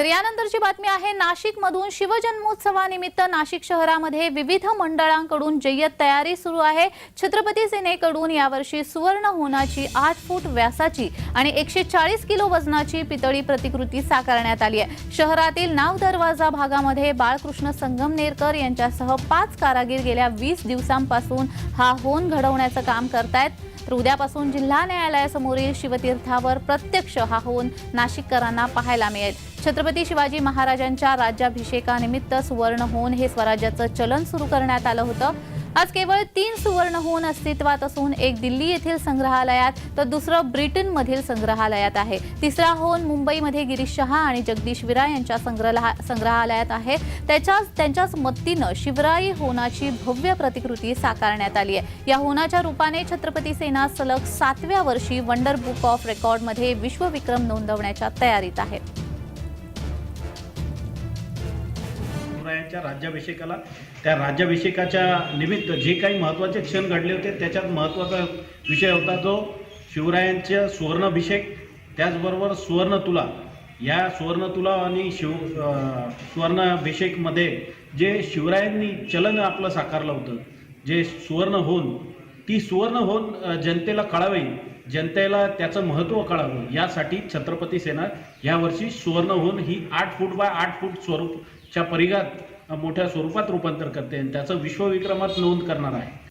तर यानंतरची बातमी आहे नाशिक मधून शिवजन्मोत्सवानिमित्त नाशिक शहरामध्ये विविध मंडळांकडून जय्यत तयारी सुरू आहे. छत्रपती सेनेकडून यावर्षी सुवर्ण होनाची आठ फूट व्यासाची आणि एकशे चाळीस किलो वजनाची पितळी प्रतिकृती साकारण्यात आली आहे. शहरातील नाव दरवाजा भागामध्ये बाळकृष्ण संगमनेरकर यांच्यासह पाच कारागीर गेल्या वीस दिवसांपासून हा होन घडवण्याचं काम करतायत. तर उद्यापासून जिल्हा न्यायालयासमोरील शिवतीर्थावर प्रत्यक्ष हा होऊन नाशिककरांना पाहायला मिळेल. छत्रपती शिवाजी महाराजांच्या राज्याभिषेकानिमित्त सुवर्ण होऊन हे स्वराज्याचं चलन सुरू करण्यात आलं होतं. आज केवळ तीन सुवर्ण होऊन अस्तित्वात असून एक दिल्ली येथील संग्रहालयात तर दुसरं ब्रिटनमधील संग्रहालयात आहे. तिसरा होऊन मुंबईमध्ये गिरीश शहा आणि जगदीश विरा यांच्या संग्रहा संग्रहालयात आहे. त्याच्याच त्यांच्याच मत्तीनं शिवराई होनाची भव्य प्रतिकृती साकारण्यात आली आहे. या होनाच्या रूपाने छत्रपती सेना सलग सातव्या वर्षी वंडर बुक ऑफ रेकॉर्डमध्ये विश्वविक्रम नोंदवण्याच्या तयारीत आहे. शिवरायांच्या राज्याभिषेकाला. त्या राज्याभिषेकाच्या निमित्त जे काही महत्त्वाचे क्षण घडले होते त्याच्यात महत्त्वाचा विषय होता जो शिवरायांच्या सुवर्णाभिषेक. त्याचबरोबर सुवर्ण तुला या सुवर्णतुला आणि शिव अं, सुवर्णाभिषेकमध्ये जे शिवरायांनी चलन आपलं साकारलं होतं जे सुवर्ण होऊन ती सुवर्ण होऊन जनतेला कळावी जनतेला त्याचं महत्त्व कळावं यासाठी छत्रपती सेना यावर्षी सुवर्ण होऊन ही आठ फूट बाय आठ फूट स्वरूपच्या परिघात मोठ्या स्वरूपात रूपांतर करते आणि त्याचं विश्वविक्रमात नोंद करणार आहे.